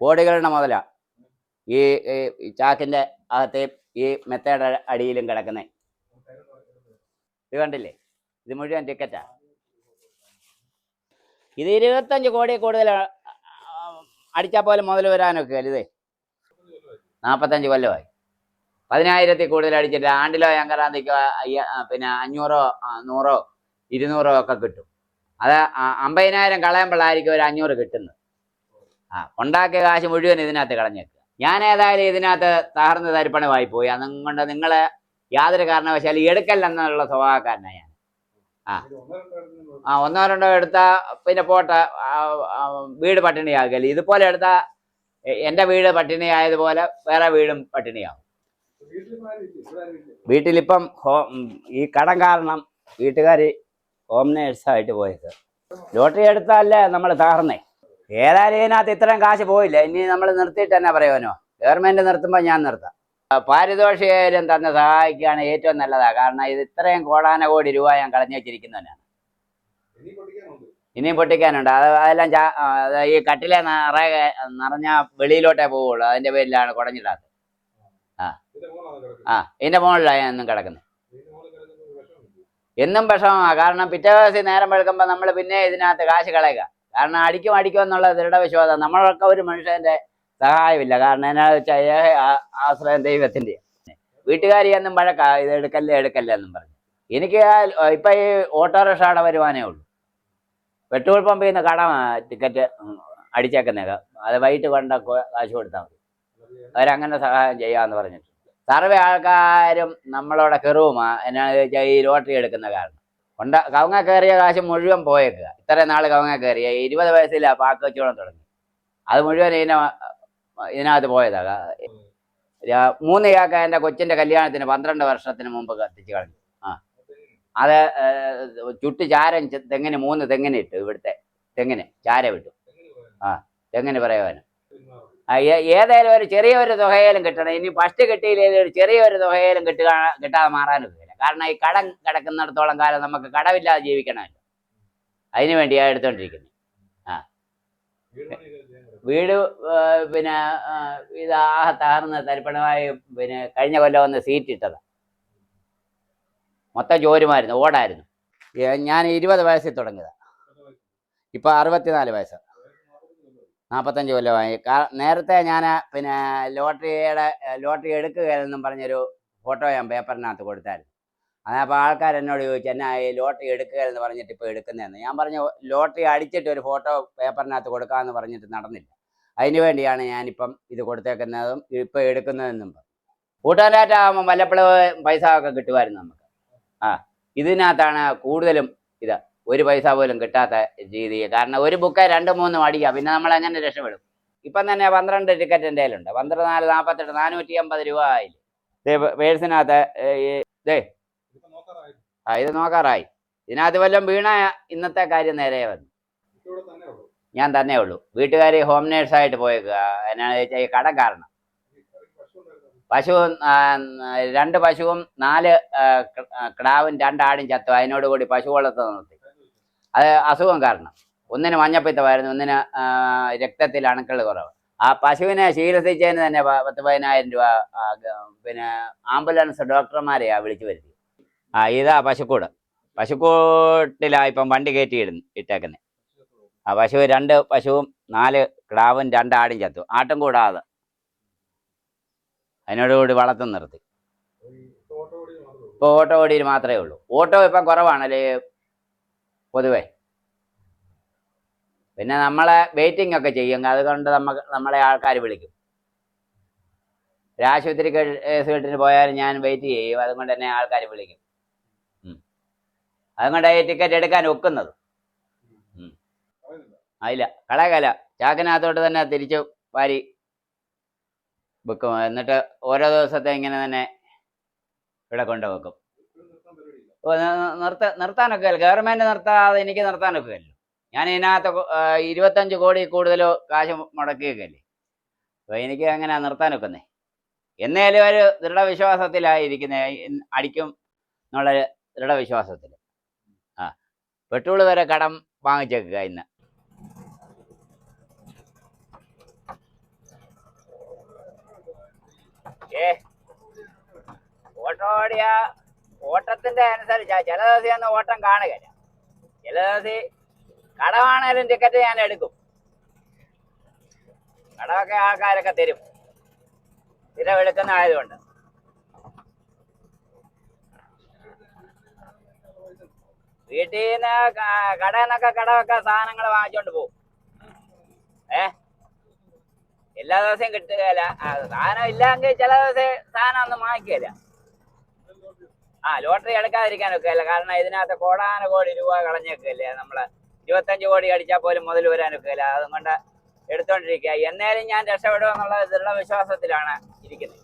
കോടികളുടെ മുതല ഈ ചാക്കിന്റെ അകത്തെയും ഈ മെത്തയുടെ അടിയിലും കിടക്കുന്നേ. ഇത് കണ്ടില്ലേ? ഇത് മുഴുവൻ ടിക്കറ്റാ ഇത് ഇരുപത്തഞ്ച് കോടി കൂടുതൽ അടിച്ചാൽ പോലും മുതൽ വരാനൊക്കെ അല്ലേ നാൽപ്പത്തഞ്ച് കൊല്ലമായി. പതിനായിരത്തിൽ കൂടുതൽ അടിച്ചിട്ട് ആണ്ടിലോ അയ്യ പിന്നെ അഞ്ഞൂറോ നൂറോ ഇരുന്നൂറോ ഒക്കെ കിട്ടും. അത് അമ്പതിനായിരം കളയുമ്പോഴായിരിക്കും ഒരു അഞ്ഞൂറ് കിട്ടുന്നത്. ആ ഉണ്ടാക്കിയ കാശ് മുഴുവൻ ഇതിനകത്ത് കളഞ്ഞേക്കുക ഞാൻ ഏതായാലും ഇതിനകത്ത് തകർന്ന് തരിപ്പണമായി പോയി. അതുകൊണ്ട് നിങ്ങൾ യാതൊരു കാരണവശാലും എടുക്കല്ലെന്നുള്ള സ്വഭാവക്കാരനാണ് ഞാൻ. ആ. ആ ഒന്നോ രണ്ടോ എടുത്താൽ പിന്നെ പോട്ട വീട് പട്ടിണിയാകൽ ഇതുപോലെ എടുത്താൽ എന്റെ വീട് പട്ടിണിയായതുപോലെ വേറെ വീടും പട്ടിണിയാവും. വീട്ടിലിപ്പം ഹോം ഈ കടം കാരണം വീട്ടുകാർ ഹോം നേഴ്സായിട്ട് പോയത് ലോട്ടറി എടുത്താലേ നമ്മൾ തകർന്നേ. ഏതായാലും ഇതിനകത്ത് ഇത്രയും കാശ് പോയില്ല. ഇനി നമ്മൾ നിർത്തിയിട്ട് തന്നെ പറയുവാനോ ഗവൺമെന്റ് നിർത്തുമ്പോൾ ഞാൻ നിർത്താം. ആ, പാരിതോഷികം തന്നെ സഹായിക്കുകയാണ് ഏറ്റവും നല്ലതാണ് കാരണം ഇത് ഇത്രയും കോടാന കോടി രൂപ ഞാൻ കളഞ്ഞു വെച്ചിരിക്കുന്നവനാണ്. ഇനിയും പൊട്ടിക്കാനുണ്ട്. അത് അതെല്ലാം ആ, ഈ കട്ടിലെ നിറയെ നിറഞ്ഞ വെളിയിലോട്ടേ പോവുള്ളൂ. അതിന്റെ പേരിലാണ് കുടഞ്ഞിടാത്തത്. ആ. ഇതിന്റെ മുകളിലാണ് ഞാൻ എന്നും കിടക്കുന്നത്. എന്നും വിഷമമാണ് കാരണം പിറ്റേ ദിവസം നേരം വെളുക്കുമ്പോൾ നമ്മൾ പിന്നെ ഇതിനകത്ത് കാശ് കളയുക. കാരണം അടിക്കും അടിക്കും എന്നുള്ള ദൃഢവിശ്വാസം നമ്മളൊക്കെ ഒരു മനുഷ്യന്റെ സഹായമില്ല. കാരണം എന്നാ വെച്ചാൽ ആശ്രയം ദൈവത്തിന്റെ വീട്ടുകാരി എന്നും വഴക്കാ ഇത് എടുക്കല്ലേ എടുക്കല്ലേ എന്നും പറഞ്ഞു. എനിക്ക് ഇപ്പൊ ഈ ഓട്ടോറിക്ഷ അവിടെ വരുവാനേ ഉള്ളൂ. പെട്രോൾ പമ്പിൽ നിന്ന് കട ടിക്കറ്റ് അടിച്ചേക്കുന്നേക്ക. അത് വൈകിട്ട് കൊണ്ട കാശ് കൊടുത്താൽ മതി. അവരങ്ങനെ സഹായം ചെയ്യാന്ന് പറഞ്ഞിട്ട് സർവേ ആൾക്കാരും നമ്മളോടെ കെറുവുമാ എന്നാ ഈ ലോട്ടറി എടുക്കുന്ന കാരണം. കൊണ്ട കവങ്ങ കയറിയ കാശ് മുഴുവൻ പോയേക്കുക. ഇത്രയും നാൾ കവങ്ങ കയറിയ. ഇരുപത് വയസ്സിലാ പാക്ക് വെച്ചോളം തുടങ്ങി. അത് മുഴുവൻ ഇതിനെ ഇതിനകത്ത് പോയതാ. മൂന്ന് കാക്ക എന്റെ കൊച്ചിന്റെ കല്യാണത്തിന് പന്ത്രണ്ട് വർഷത്തിന് മുമ്പ് കത്തിച്ച് കളഞ്ഞു. ആ. അത് ചുട്ട് ചാരം തെങ്ങിന് മൂന്ന് തെങ്ങിന് ഇട്ടു ഇവിടുത്തെ. തെങ്ങിന് ചാര വിട്ടു. ആ തെങ്ങിന് പറയുവാനും ഏതായാലും ഒരു ചെറിയൊരു തുകയിലും കിട്ടണം. ഇനി ഫസ്റ്റ് കിട്ടിയില്ലെങ്കിൽ ഒരു ചെറിയൊരു തുകയിലും കിട്ടുക കിട്ടാതെ മാറാനൊന്നുമില്ല. കാരണം ഈ കടം കിടക്കുന്നിടത്തോളം കാലം നമുക്ക് കടമില്ലാതെ ജീവിക്കണമല്ലോ. അതിനു വേണ്ടിയാണ് എടുത്തോണ്ടിരിക്കുന്നത് ആ. വീട് പിന്നെ ഇത് ആ തകർന്ന് തരിപ്പണമായി പിന്നെ കഴിഞ്ഞ കൊല്ലം വന്ന് സീറ്റ് ഇട്ടതാ. മൊത്തം ജോലിമായിരുന്നു ഓടായിരുന്നു. ഞാൻ ഇരുപത് വയസ്സിൽ തുടങ്ങിയതാ. ഇപ്പൊ അറുപത്തിനാല് വയസ്സ്. നാൽപ്പത്തഞ്ച് കൊല്ലമായി. നേരത്തെ ഞാൻ പിന്നെ ലോട്ടറിയുടെ ലോട്ടറി എടുക്കുകയെന്നും പറഞ്ഞൊരു ഫോട്ടോ ഞാൻ പേപ്പറിനകത്ത് കൊടുത്തായിരുന്നു. അതപ്പോൾ ആൾക്കാർ എന്നോട് ചോദിച്ചു എന്നാ ഈ ലോട്ടറി എടുക്കുക എന്ന് പറഞ്ഞിട്ട് ഇപ്പോൾ എടുക്കുന്നതെന്ന്? ഞാൻ പറഞ്ഞ ലോട്ടറി അടിച്ചിട്ട് ഒരു ഫോട്ടോ പേപ്പറിനകത്ത് കൊടുക്കാമെന്ന് പറഞ്ഞിട്ട് നടന്നില്ല. അതിന് വേണ്ടിയാണ് ഞാനിപ്പം ഇത് കൊടുത്തേക്കുന്നതും ഇപ്പം എടുക്കുന്നതെന്നും കൂട്ടുകാരായിട്ടാകുമ്പോൾ വല്ലപ്പോഴും പൈസ ഒക്കെ കിട്ടുമായിരുന്നു നമുക്ക്. ആ ഇതിനകത്താണ് കൂടുതലും ഇത്. ഒരു പൈസ പോലും കിട്ടാത്ത രീതി കാരണം ഒരു ബുക്ക് രണ്ട് മൂന്നും അടിക്കുക പിന്നെ നമ്മൾ എങ്ങനെ രക്ഷപ്പെടും? ഇപ്പം തന്നെ പന്ത്രണ്ട് ടിക്കറ്റ് എന്റെ കയ്യിലുണ്ട്. പന്ത്രണ്ട് നാല് നാൽപ്പത്തെട്ട് നാനൂറ്റി അമ്പത് രൂപ ആയില്ലേ? പേഴ്സിനകത്ത് ദേ ആ ഇത് നോക്കാറായി. ഇതിനകത്ത് വല്ലതും വീണ ഇന്നത്തെ കാര്യം നേരെ വന്നു. ഞാൻ തന്നെ ഉള്ളൂ. വീട്ടുകാർ ഹോം നേഴ്സായിട്ട് പോയേക്കുക എന്നാന്ന് വെച്ചാൽ ഈ കടം കാരണം. പശുവും രണ്ട് പശുവും നാല് കിടാവും രണ്ടാടും ചത്തു. അതിനോട് കൂടി പശു വളർത്ത നിർത്തി. അത് അസുഖം കാരണം. ഒന്നിന് മഞ്ഞപ്പിത്തമായിരുന്നു ഒന്നിന് രക്തത്തിൽ അണുക്കൾ കുറവ്. ആ പശുവിനെ ചികിത്സിച്ചതിന് തന്നെ പത്ത് പതിനായിരം രൂപ പിന്നെ ആംബുലൻസ് ഡോക്ടർമാരെയാണ് വിളിച്ചു വരുത്തി. ആ ഇതാ പശുക്കൂട്. പശുക്കൂട്ടിലാ ഇപ്പം വണ്ടി കയറ്റി ഇടുന്നു ഇട്ടേക്കുന്നത് ആ പശു രണ്ട് പശുവും നാല് കിടാവും രണ്ട് ആടും ചത്തു. ആട്ടും കൂടാതെ അതിനോടുകൂടി വളർത്തും നിർത്തി. ഇപ്പോൾ ഓട്ടോ ഓടിയിൽ മാത്രമേ ഉള്ളൂ. ഓട്ടോ ഇപ്പം കുറവാണല്ലേ? പൊതുവേ. പിന്നെ നമ്മളെ വെയിറ്റിംഗ് ഒക്കെ ചെയ്യും. അതുകൊണ്ട് നമുക്ക് നമ്മളെ ആൾക്കാർ വിളിക്കും. ഒരു ആശുപത്രി കേസ് കെട്ടിന് പോയാലും ഞാൻ വെയിറ്റ് ചെയ്യും. അതുകൊണ്ട് തന്നെ ആൾക്കാർ വിളിക്കും. അതുകൊണ്ട് ഈ ടിക്കറ്റ് എടുക്കാൻ ഒക്കുന്നത്. അല്ല കളകല. ചാക്കിനകത്തോട്ട് തന്നെ തിരിച്ചു വാരി വെക്കും. എന്നിട്ട് ഓരോ ദിവസത്തെ ഇങ്ങനെ തന്നെ ഇവിടെ കൊണ്ടുവെക്കും നിർത്ത നിർത്താനൊക്കെ ഗവൺമെന്റ് നിർത്താതെ എനിക്ക് നിർത്താനൊക്കെ അല്ലോ. ഞാൻ ഇതിനകത്ത് ഇരുപത്തഞ്ച് കോടി കൂടുതലോ കാശ് മുടക്കിയൊക്കെ അല്ലേ? അപ്പൊ എനിക്ക് അങ്ങനെ നിർത്താനൊക്കുന്നേ? എന്നേലും ഒരു ദൃഢവിശ്വാസത്തിലായിരിക്കുന്നേ. അടിക്കും എന്നുള്ള ദൃഢവിശ്വാസത്തിൽ പെട്രോൾ വരെ കടം വാങ്ങിച്ചേക്കുക ഇന്ന്. ഓട്ടോടിയ ഓട്ടത്തിന്റെ അനുസരിച്ചാ ചില ദിവസം ഒന്ന് ഓട്ടം കാണുക ചില ദിവസം കടമാണേലും ടിക്കറ്റ് ഞാൻ എടുക്കും. കടമൊക്കെ ആൾക്കാരൊക്കെ തരും. സ്ഥിരം എടുക്കുന്ന ആയതുകൊണ്ട് വീട്ടിൽ നിന്ന് കടയിൽ നിന്നൊക്കെ കടമൊക്കെ സാധനങ്ങൾ വാങ്ങിച്ചോണ്ട് പോകും ഏ? എല്ലാ ദിവസവും കിട്ടുകയില്ല സാധനം ഇല്ലെങ്കിൽ ചില ദിവസം സാധനം ഒന്നും വാങ്ങിക്കുകയില്ല ആ ലോട്ടറി എടുക്കാതിരിക്കാൻ ഒക്കെയല്ല കാരണം ഇതിനകത്ത് കോടാന കോടി രൂപ കളഞ്ഞേക്കല്ലേ നമ്മൾ. ഇരുപത്തഞ്ച് കോടി അടിച്ചാൽ പോലും മുതൽ വരാനൊക്കെയല്ല. അതുകൊണ്ട് എടുത്തോണ്ടിരിക്കുക എന്നേലും ഞാൻ രക്ഷപ്പെടുമെന്നുള്ള ദൃഢ വിശ്വാസത്തിലാണ് ഇരിക്കുന്നത്